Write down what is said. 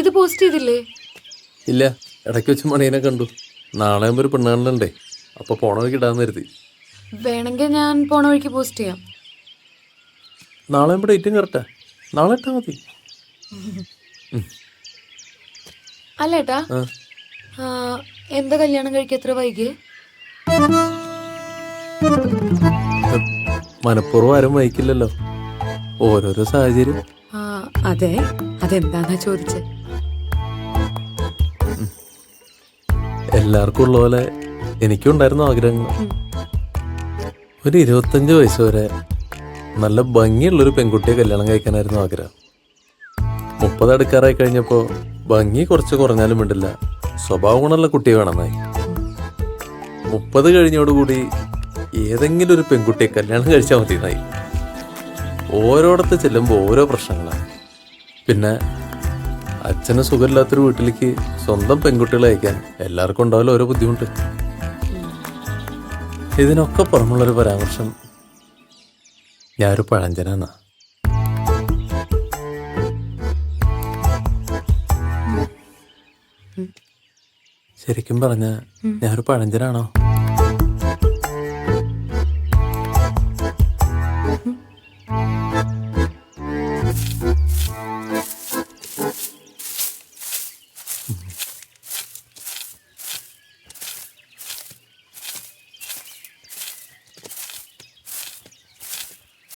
ഇത് പോസ്റ്റ് ചെയ്തില്ലേ? ഇല്ല ഇടയ്ക്ക് വെച്ച് മണീനെ കണ്ടു. നാളെ ആകുമ്പോൾ ഒരു പെണ്ണാണല്ലേ അപ്പോൾ പോണ വഴിക്ക് ഇടാന്ന് കരുതി. വേണമെങ്കിൽ ഞാൻ പോണ വഴിക്ക് പോസ്റ്റ് ചെയ്യാം. നാളെ ആകുമ്പോൾ ഡേറ്റും കറക്റ്റാ നാളെ ഇട്ടാ മതി. അല്ല ഏട്ടാ ആ. ആ, എന്താ കല്യാണം കഴിക്കുക എത്ര വൈകി? മനഃപൂർവം ആരും വൈകില്ലല്ലോ. ഓരോരോ സാഹചര്യം. ആ അതെ. അതെന്താന്നാ ചോദിച്ചേ? എല്ലാവർക്കും ഉള്ള പോലെ എനിക്കും ഉണ്ടായിരുന്നു ആഗ്രഹങ്ങൾ. ഒരു ഇരുപത്തഞ്ച് വയസ്സ് വരെ നല്ല ഭംഗിയുള്ളൊരു പെൺകുട്ടിയെ കല്യാണം കഴിക്കാനായിരുന്നു ആഗ്രഹം. മുപ്പത് അടുക്കാറായി കഴിഞ്ഞപ്പോൾ ഭംഗി കുറച്ച് കുറഞ്ഞാലും വേണ്ടില്ല സ്വഭാവ ഗുണമുള്ള കുട്ടിയെ വേണമെന്നായി. മുപ്പത് കഴിഞ്ഞോടുകൂടി ഏതെങ്കിലും ഒരു പെൺകുട്ടിയെ കല്യാണം കഴിച്ചാൽ മതി എന്നായി ഓരോടത്ത് ചെല്ലുമ്പോൾ ഓരോ പ്രശ്നങ്ങളാണ് പിന്നെ അച്ഛന് സുഖമില്ലാത്തൊരു വീട്ടിലേക്ക് സ്വന്തം പെൺകുട്ടികളെ അയക്കാൻ എല്ലാവർക്കും ഉണ്ടാവില്ല ഓരോ ബുദ്ധിമുട്ട്. ഇതിനൊക്കെ പുറമുള്ളൊരു പരാമർശം ഞാനൊരു പഴഞ്ചനാണ്. ശരിക്കും പറഞ്ഞ ഞാനൊരു പഴഞ്ചനാണോ?